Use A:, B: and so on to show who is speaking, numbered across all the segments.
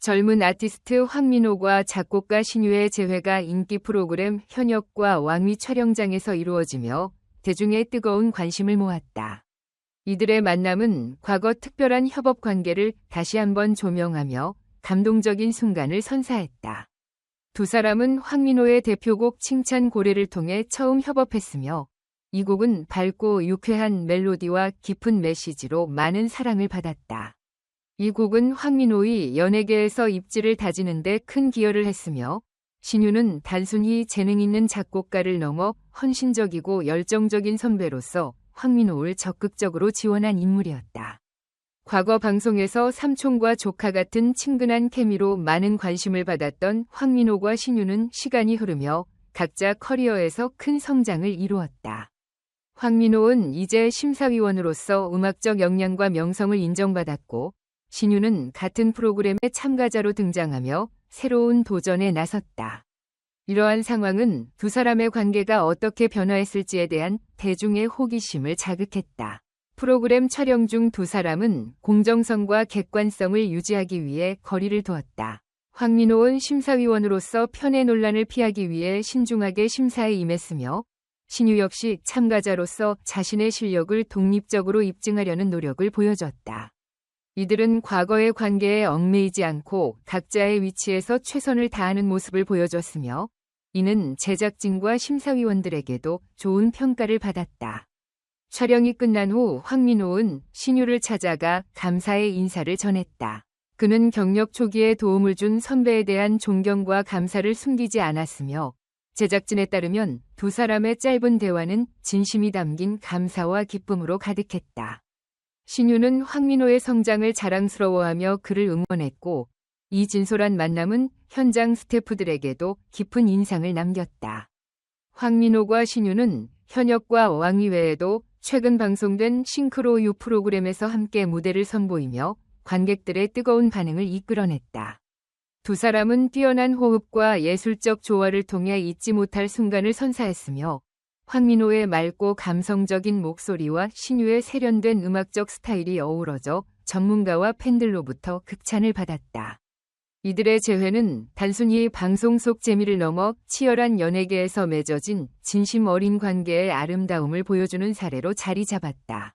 A: 젊은 아티스트 황민호과 작곡가 신유의 재회가 인기 프로그램 현역과 왕위 촬영장에서 이루어지며 대중의 뜨거운 관심을 모았다. 이들의 만남은 과거 특별한 협업 관계를 다시 한번 조명하며 감동적인 순간을 선사했다. 두 사람은 황민호의 대표곡 칭찬 고래를 통해 처음 협업했으며 이 곡은 밝고 유쾌한 멜로디와 깊은 메시지로 많은 사랑을 받았다. 이 곡은 황민호의 연예계에서 입지를 다지는데 큰 기여를 했으며 신유는 단순히 재능 있는 작곡가를 넘어 헌신적이고 열정적인 선배로서 황민호를 적극적으로 지원한 인물이었다. 과거 방송에서 삼촌과 조카 같은 친근한 케미로 많은 관심을 받았던 황민호과 신유는 시간이 흐르며 각자 커리어에서 큰 성장을 이루었다. 황민호는 이제 심사위원으로서 음악적 역량과 명성을 인정받았고 신유는 같은 프로그램의 참가자로 등장하며 새로운 도전에 나섰다. 이러한 상황은 두 사람의 관계가 어떻게 변화했을지에 대한 대중의 호기심을 자극했다. 프로그램 촬영 중 두 사람은 공정성과 객관성을 유지하기 위해 거리를 두었다. 황민호는 심사위원으로서 편의 논란을 피하기 위해 신중하게 심사에 임했으며 신유 역시 참가자로서 자신의 실력을 독립적으로 입증하려는 노력을 보여줬다. 이들은 과거의 관계에 얽매이지 않고 각자의 위치에서 최선을 다하는 모습을 보여줬으며 이는 제작진과 심사위원들에게도 좋은 평가를 받았다. 촬영이 끝난 후 황민호는 신유를 찾아가 감사의 인사를 전했다. 그는 경력 초기에 도움을 준 선배에 대한 존경과 감사를 숨기지 않았으며 제작진에 따르면 두 사람의 짧은 대화는 진심이 담긴 감사와 기쁨으로 가득했다. 신유는 황민호의 성장을 자랑스러워하며 그를 응원했고 이 진솔한 만남은 현장 스태프들에게도 깊은 인상을 남겼다. 황민호과 신유는 현역과 왕위 외에도 최근 방송된 싱크로 유 프로그램에서 함께 무대를 선보이며 관객들의 뜨거운 반응을 이끌어냈다. 두 사람은 뛰어난 호흡과 예술적 조화를 통해 잊지 못할 순간을 선사했으며 황민호의 맑고 감성적인 목소리와 신유의 세련된 음악적 스타일이 어우러져 전문가와 팬들로부터 극찬을 받았다. 이들의 재회는 단순히 방송 속 재미를 넘어 치열한 연예계에서 맺어진 진심 어린 관계의 아름다움을 보여주는 사례로 자리 잡았다.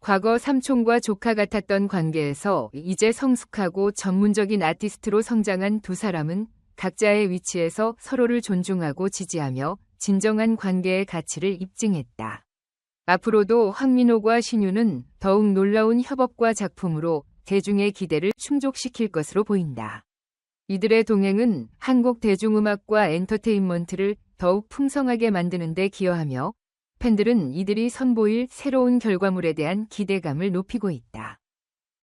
A: 과거 삼촌과 조카 같았던 관계에서 이제 성숙하고 전문적인 아티스트로 성장한 두 사람은 각자의 위치에서 서로를 존중하고 지지하며 진정한 관계의 가치를 입증했다. 앞으로도 황민호과 신유는 더욱 놀라운 협업과 작품으로 대중의 기대를 충족시킬 것으로 보인다. 이들의 동행은 한국 대중음악과 엔터테인먼트를 더욱 풍성하게 만드는 데 기여하며 팬들은 이들이 선보일 새로운 결과물에 대한 기대감을 높이고 있다.